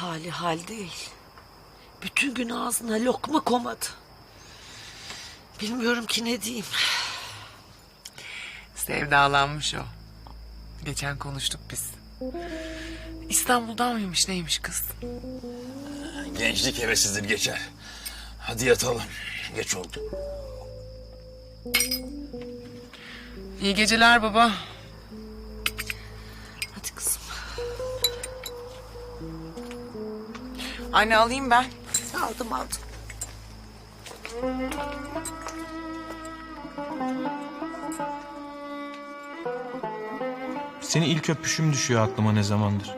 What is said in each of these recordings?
Hali hal değil. Bütün gün ağzına lokma komadı. Bilmiyorum ki ne diyeyim. Sevdalanmış o. Geçen konuştuk biz. İstanbul'dan mıymış neymiş kız? Gençlik hevesidir geçer. Hadi yatalım. Geç oldu. İyi geceler baba. Anne alayım ben. Aldım aldım. Seni ilk öpüşüm düşüyor aklıma ne zamandır.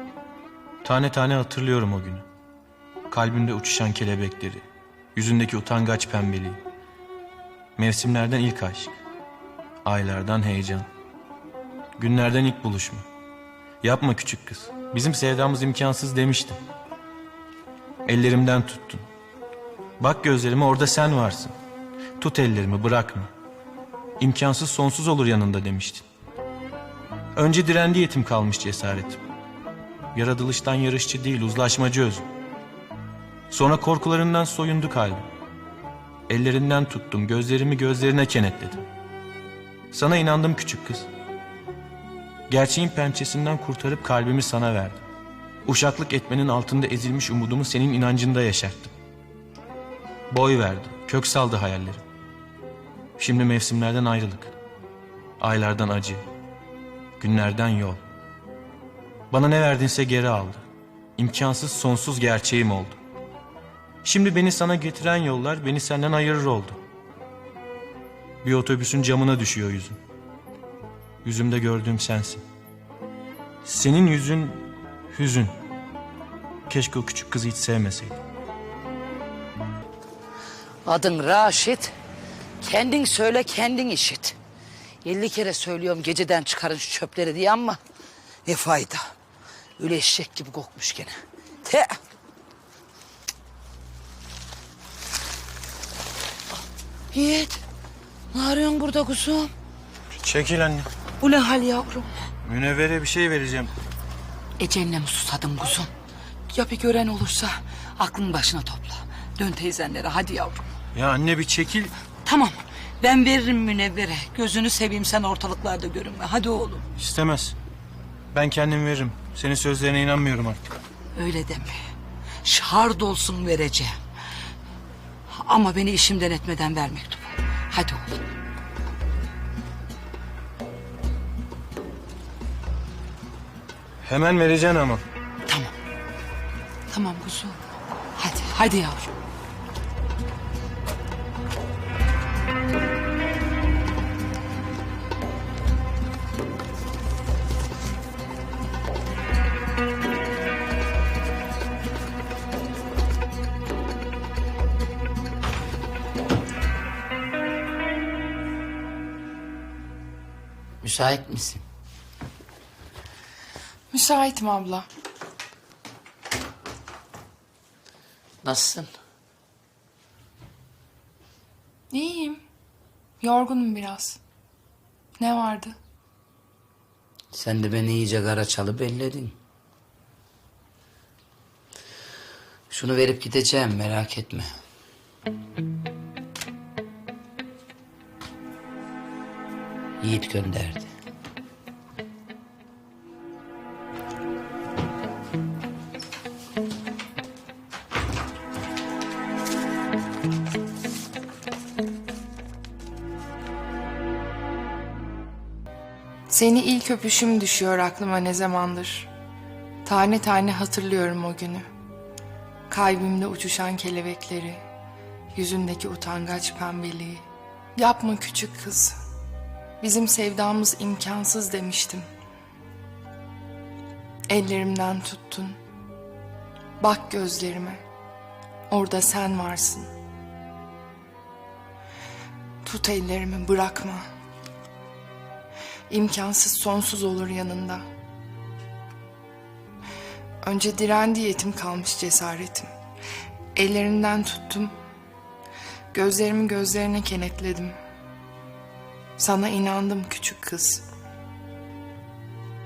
Tane tane hatırlıyorum o günü. Kalbimde uçuşan kelebekleri, yüzündeki utangaç pembeliği. Mevsimlerden ilk aşk, aylardan heyecan, günlerden ilk buluşma. Yapma küçük kız, bizim sevdamız imkansız demiştim. Ellerimden tuttun. Bak gözlerime orada sen varsın. Tut ellerimi bırakma. İmkansız sonsuz olur yanında demiştin. Önce direndi yetim kalmış cesaretim. Yaratılıştan yarışçı değil uzlaşmacı özüm. Sonra korkularından soyundu kalbim. Ellerinden tuttum gözlerimi gözlerine kenetledim. Sana inandım küçük kız. Gerçeğin pençesinden kurtarıp kalbimi sana verdim. Uşaklık etmenin altında ezilmiş umudumu senin inancında yaşattım. Boy verdi, kök saldı hayallerim. Şimdi mevsimlerden ayrılık. Aylardan acı, günlerden yol. Bana ne verdinse geri aldı. İmkansız sonsuz gerçeğim oldu. Şimdi beni sana getiren yollar beni senden ayırır oldu. Bir otobüsün camına düşüyor yüzüm. Yüzümde gördüğüm sensin. Senin yüzün hüzün. Keşke o küçük kızı hiç sevmeseydim. Adın Raşit. Kendin söyle kendin işit. 50 kere söylüyorum geceden çıkarın şu çöpleri diye ama ne fayda. Öyle eşek gibi kokmuş gene. Te. Yiğit. Ne arıyorsun burada kuzum? Çekil anne. Bu ne hal yavrum? Münevvere bir şey vereceğim. Eceline mi susadın kuzum? Ya bir gören olursa aklın başına topla. Dön teyzenlere hadi yavrum. Ya anne bir çekil. Tamam ben veririm münevvere. Gözünü seveyim sen ortalıklarda görünme. Hadi oğlum. İstemez. Ben kendim veririm. Senin sözlerine inanmıyorum artık. Öyle deme. Şard olsun vereceğim. Ama beni işimden etmeden ver mektubu. Hadi oğlum. Hemen vereceksin ama. Tamam. Tamam kuzum. Hadi, hadi yavrum. Müsait misin? Müsaitim abla. Nasılsın? İyiyim. Yorgunum biraz. Ne vardı? Sen de beni iyice kara çalıp elledin. Şunu verip gideceğim merak etme. Yiğit gönderdi. Seni ilk öpüşüm düşüyor aklıma ne zamandır. Tane tane hatırlıyorum o günü. Kalbimde uçuşan kelebekleri, yüzündeki utangaç pembeliği. Yapma küçük kız. Bizim sevdamız imkansız demiştim. Ellerimden tuttun. Bak gözlerime. Orada sen varsın. Tut ellerimi bırakma. İmkansız sonsuz olur yanında. Önce direndi yetim kalmış cesaretim. Ellerinden tuttum. Gözlerimi gözlerine kenetledim. Sana inandım küçük kız.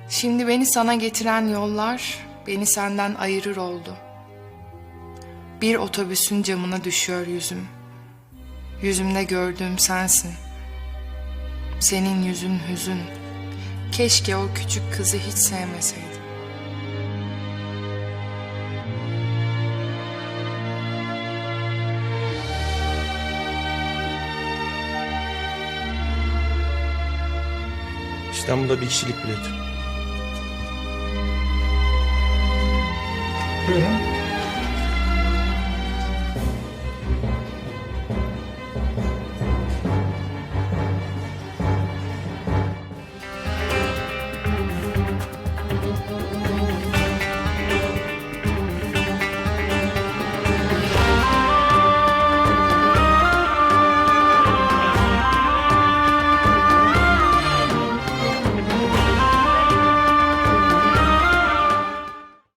Şimdi beni sana getiren yollar beni senden ayırır oldu. Bir otobüsün camına düşüyor yüzüm. Yüzümde gördüğüm sensin. Senin yüzün hüzün. Keşke o küçük kızı hiç sevmeseydim. İstanbul'da bir kişilik bilet. Buyurun.